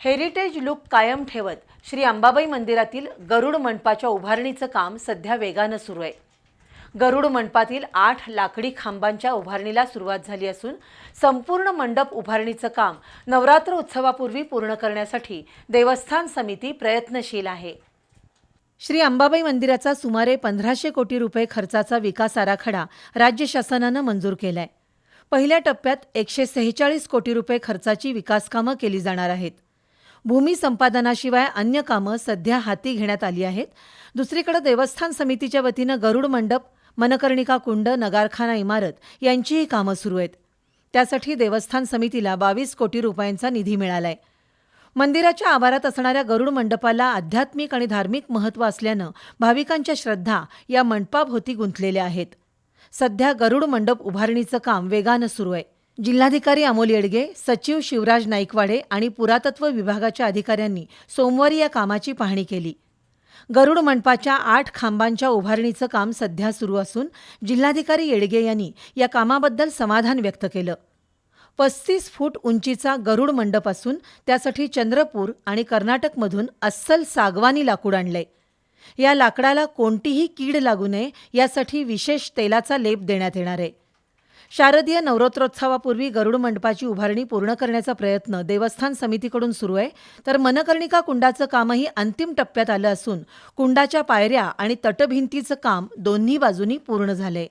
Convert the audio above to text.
Heritage look कायम ठेवत श्री अंबाबाई मंदिरातील गरुड मंडपाच्या उभारणीचं काम सध्या वेगानं सुरू आहे. गरुड मंडपातील आठ लाकडी खांबांच्या उभारणीला सुरुवात झाली असून संपूर्ण मंडप उभारणीचं काम नवरात्र उत्सवापूर्वी पूर्ण करण्यासाठी देवस्थान समिती प्रयत्नशील आहे. श्री अंबाबाई मंदिराचा सुमारे पंधराशे कोटी रुपये खर्चाचा विकास आराखडा राज्य शासनानं मंजूर केलाय. पहिल्या टप्प्यात एकशे सेहेचाळीस कोटी रुपये खर्चाची विकासकामं केली जाणार आहेत. भूमी संपादनाशिवाय अन्य कामं सध्या हाती घेण्यात आली आहेत. दुसरीकडे देवस्थान समितीच्या वतीनं गरुड मंडप मनकर्णिका कुंड नगारखाना इमारत यांचीही कामं सुरू आहेत. त्यासाठी देवस्थान समितीला बावीस कोटी रुपयांचा निधी मिळालाय. मंदिराच्या आवारात असणाऱ्या गरुड मंडपाला आध्यात्मिक आणि धार्मिक महत्त्व असल्यानं भाविकांच्या श्रद्धा या मंडपाभोवती गुंतलेल्या आहेत. सध्या गरुड मंडप उभारणीचं काम वेगानं सुरू आहे. जिल्हाधिकारी अमोल येडगे सचिव शिवराज नाईकवाडे आणि पुरातत्व विभागाच्या अधिकाऱ्यांनी सोमवारी या कामाची पाहणी केली. गरुड मंडपाच्या आठ खांबांच्या उभारणीचं काम सध्या सुरू असून जिल्हाधिकारी येडगे यांनी या कामाबद्दल समाधान व्यक्त केलं. पस्तीस फूट उंचीचा गरुड मंडप असून त्यासाठी चंद्रपूर आणि कर्नाटकमधून अस्सल सागवानी लाकूड आणलंय. या लाकडाला कोणतीही कीड लागू नये यासाठी विशेष तेलाचा लेप देण्यात येणार आहे. शारदीय नवरात्रोत्सवापूर्वी गरुड मंडपाची उभारणी पूर्ण करण्याचा प्रयत्न देवस्थान समितीकडून सुरू आहे. तर मनकर्णिका कुंडाचं कामही अंतिम टप्प्यात आलं असून कुंडाच्या पायऱ्या आणि तटभिंतीचं काम दोन्ही बाजूनी पूर्ण झालंय.